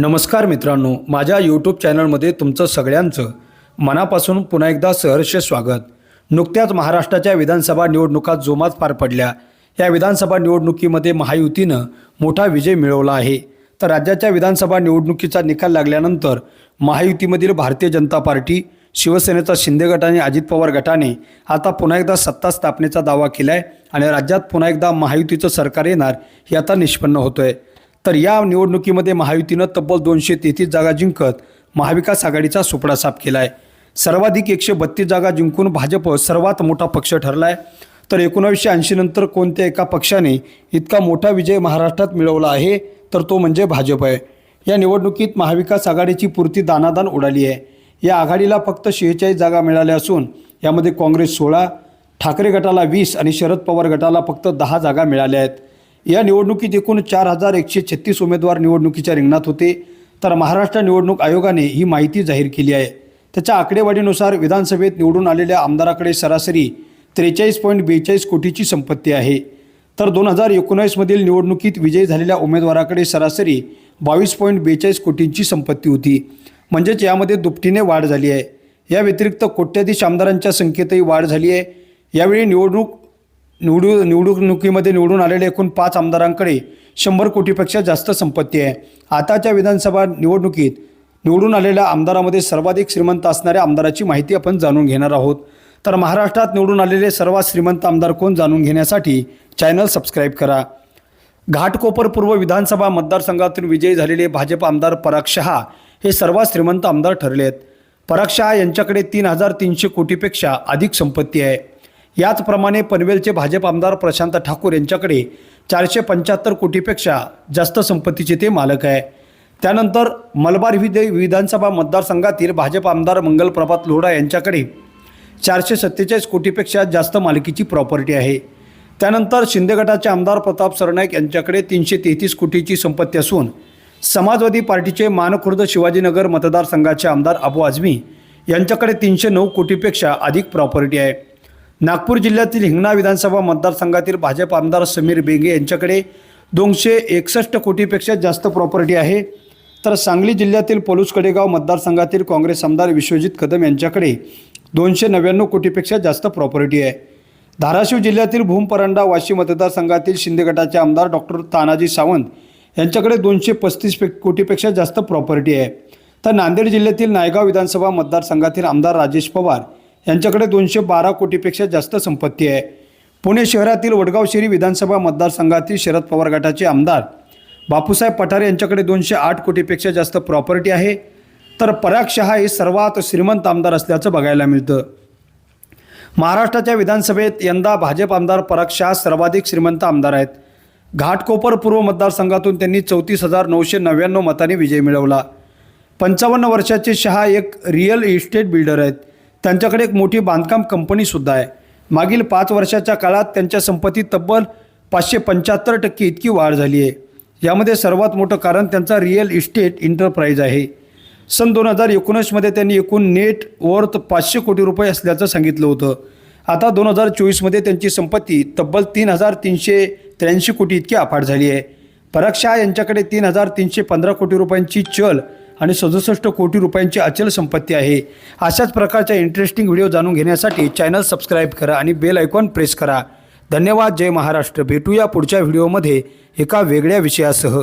नमस्कार मित्रांनो माझ्या यूट्यूब चॅनलमध्ये तुमचं सगळ्यांचं मनापासून पुन्हा एकदा सहर्ष स्वागत. नुकत्याच महाराष्ट्राच्या विधानसभा निवडणुका जोमात पार पडल्या. या विधानसभा निवडणुकीमध्ये महायुतीनं मोठा विजय मिळवला आहे. तर राज्याच्या विधानसभा निवडणुकीचा निकाल लागल्यानंतर महायुतीमधील भारतीय जनता पार्टी शिवसेनेचा शिंदे गट आणि अजित पवार गटाने आता पुन्हा एकदा सत्ता स्थापनेचा दावा केला आहे आणि राज्यात पुन्हा एकदा महायुतीचं सरकार येणार हे आता निष्पन्न होतं आहे तर या निवडणुकीमध्ये महायुतीनं तब्बल दोनशे तेहतीस जागा जिंकत महाविकास आघाडीचा सुपडा साफ केला आहे सर्वाधिक एकशे बत्तीस जागा जिंकून भाजप सर्वात मोठा पक्ष ठरला आहे तर एकोणावीसशे ऐंशी नंतर कोणत्या एका पक्षाने इतका मोठा विजय महाराष्ट्रात मिळवला आहे? तर तो म्हणजे भाजप आहे. या निवडणुकीत महाविकास आघाडीची पुरती दानादान उडाली आहे. या आघाडीला फक्त शेहेचाळीस जागा मिळाल्या असून यामध्ये काँग्रेस सोळा ठाकरे गटाला वीस आणि शरद पवार गटाला फक्त दहा जागा मिळाल्या आहेत. या निवडणुकीत एकूण चार हजार एकशे छत्तीस उमेदवार निवडणुकीच्या रिंगणात होते. तर महाराष्ट्र निवडणूक आयोगाने ही माहिती जाहीर केली आहे. त्याच्या आकडेवारीनुसार विधानसभेत निवडून आलेल्या आमदाराकडे सरासरी त्रेचाळीस पॉईंट बेचाळीस कोटीची संपत्ती आहे. तर दोन हजार एकोणावीसमधील निवडणुकीत विजयी झालेल्या उमेदवाराकडे सरासरी बावीस पॉईंट बेचाळीस कोटींची संपत्ती होती. म्हणजेच यामध्ये दुपटीने वाढ झाली आहे. या व्यतिरिक्त कोट्याधीश आमदारांच्या संख्येतही वाढ झाली आहे. यावेळी निवडणूक निवडू निवडणुकीमध्ये निवडून आलेले एकूण पाच आमदारांकडे शंभर कोटीपेक्षा जास्त संपत्ती आहे. आताच्या विधानसभा निवडणुकीत निवडून आलेल्या आमदारामध्ये सर्वाधिक श्रीमंत असणाऱ्या आमदाराची माहिती आपण जाणून घेणार आहोत. तर महाराष्ट्रात निवडून आलेले सर्वात श्रीमंत आमदार कोण जाणून घेण्यासाठी चॅनल सबस्क्राईब करा. घाटकोपर पूर्व विधानसभा मतदारसंघातून विजयी झालेले भाजप आमदार पराग शहा हे सर्वात श्रीमंत आमदार ठरले आहेत पराग शहा यांच्याकडे तीन हजार तीनशे कोटीपेक्षा अधिक संपत्ती आहे. याचप्रमाणे पनवेलचे भाजप आमदार प्रशांत ठाकूर यांच्याकडे चारशे पंच्याहत्तर कोटीपेक्षा जास्त संपत्तीचे ते मालक आहे. त्यानंतर मलबार विधे विधानसभा मतदारसंघातील भाजप आमदार मंगलप्रभात लोढा यांच्याकडे चारशे सत्तेचाळीस कोटीपेक्षा जास्त मालकीची प्रॉपर्टी आहे. त्यानंतर शिंदे गटाचे आमदार प्रताप सरनाईक यांच्याकडे तीनशे तेहतीस कोटीची संपत्ती असून समाजवादी पार्टीचे मानखुर्द शिवाजीनगर मतदारसंघाचे आमदार अबू आझमी यांच्याकडे तीनशे नऊ कोटीपेक्षा अधिक प्रॉपर्टी आहे. नागपूर जिल्ह्यातील हिंगणा विधानसभा मतदारसंघातील भाजप आमदार समीर बेगे यांच्याकडे दोनशे एकसष्ट कोटीपेक्षा जास्त प्रॉपर्टी आहे. तर सांगली जिल्ह्यातील पलूस कडेगाव मतदारसंघातील काँग्रेस आमदार विश्वजित कदम यांच्याकडे दोनशे नव्याण्णव कोटीपेक्षा जास्त प्रॉपर्टी आहे. धाराशिव जिल्ह्यातील भूमपरांडा वाशी मतदारसंघातील शिंदे गटाचे आमदार डॉक्टर तानाजी सावंत यांच्याकडे दोनशे पस्तीस पे कोटीपेक्षा जास्त प्रॉपर्टी आहे. तर नांदेड जिल्ह्यातील नायगाव विधानसभा मतदारसंघातील आमदार राजेश पवार यांच्याकडे दोनशे बारा कोटीपेक्षा जास्त संपत्ती आहे. पुणे शहरातील वडगावशेरी विधानसभा मतदारसंघातील शरद पवार गटाचे आमदार बापूसाहेब पठारे यांच्याकडे दोनशे आठ कोटीपेक्षा जास्त प्रॉपर्टी आहे. तर पराग शहा हे सर्वात श्रीमंत आमदार असल्याचं बघायला मिळतं. महाराष्ट्राच्या विधानसभेत यंदा भाजप आमदार पराग शहा सर्वाधिक श्रीमंत आमदार आहेत. घाटकोपर पूर्व मतदारसंघातून त्यांनी चौतीस हजार नऊशे नव्याण्णव मतांनी विजय मिळवला. पंचावन्न वर्षाचे शहा एक रिअल इस्टेट बिल्डर आहेत. त्यांच्याकडे एक मोठी बांधकाम कंपनीसुद्धा आहे. मागील पाच वर्षाच्या काळात त्यांच्या संपत्तीत तब्बल पाचशे पंच्याहत्तर टक्के इतकी वाढ झाली आहे. यामध्ये सर्वात मोठं कारण त्यांचा रिअल इस्टेट इंटरप्राईज आहे. सन दोन हजार एकोणीसमध्ये त्यांनी एकूण नेट वर्थ पाचशे कोटी रुपये असल्याचं सांगितलं होतं. आता दोन हजार चोवीसमध्ये त्यांची संपत्ती तब्बल तीन हजार तीनशे त्र्याऐंशी कोटी इतकी अफाट झाली आहे. पराग शहा यांच्याकडे तीन हजार तीनशे पंधरा कोटी रुपयांची चल आणि सदुसष्ट कोटी रुपयांची अचल संपत्ती आहे. अशाच प्रकारच्या इंटरेस्टिंग व्हिडिओ जाणून घेण्यासाठी चॅनल सबस्क्राईब करा आणि बेल आयकॉन प्रेस करा. धन्यवाद जय महाराष्ट्र. भेटूया पुढच्या व्हिडिओमध्ये एका वेगळ्या विषयासह.